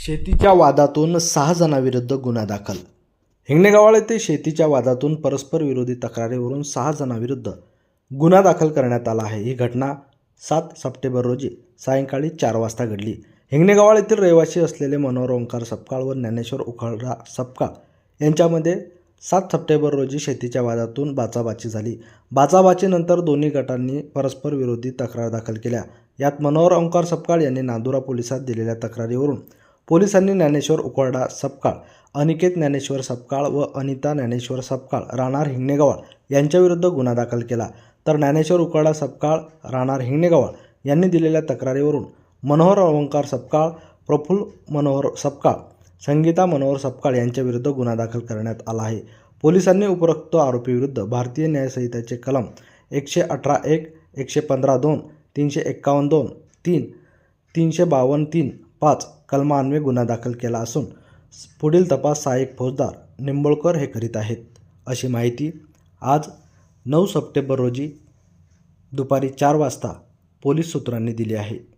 शेतीच्या वादातून सहा जणांविरुद्ध गुन्हा दाखल. हिंगणेगावाळ येथे शेतीच्या वादातून परस्पर विरोधी तक्रारीवरून सहा जणांविरुद्ध गुन्हा दाखल करण्यात आला आहे. ही घटना सात सप्टेंबर रोजी सायंकाळी चार वाजता घडली. हिंगणेगावाळ येथील रहिवासी असलेले मनोहर ओंकार सपकाळ व ज्ञानेश्वर उखळरा सपकाळ यांच्यामध्ये सात सप्टेंबर रोजी शेतीच्या वादातून बाचाबाची झाली. बाचाबाचीनंतर दोन्ही गटांनी परस्पर विरोधी तक्रार दाखल केल्या. यात मनोहर ओंकार सपकाळ यांनी नांदुरा पोलिसात दिलेल्या तक्रारीवरून पोलिसांनी ज्ञानेश्वर उकोरडा सपकाळ अनिकेत ज्ञानेश्वर सपकाळ व अनिता ज्ञानेश्वर सपकाळ राहणार हिंगणेगावाळ यांच्याविरुद्ध गुन्हा दाखल केला. तर ज्ञानेश्वर उकोरडा सपकाळ राहणार हिंगणेगावाळ यांनी दिलेल्या तक्रारीवरून मनोहर ओंकार सपकाळ प्रफुल्ल मनोहर सपकाळ संगीता मनोहर सपकाळ यांच्याविरुद्ध गुन्हा दाखल करण्यात आला आहे. पोलिसांनी उपरोक्त आरोपीविरुद्ध भारतीय न्यायसंहितेचे कलम एकशे अठरा एक एकशे पंधरा दोन तीनशे एक्कावन्न दोन तीन तीनशे बावन्न तीन पाच कलमान्वे गुन्हा दाखल केला असून पुढील तपास सहाय्यक फौजदार निंबळकर हे करीत आहेत. अशी माहिती आज नऊ सप्टेंबर रोजी दुपारी चार वाजता पोलीस सूत्रांनी दिली आहे.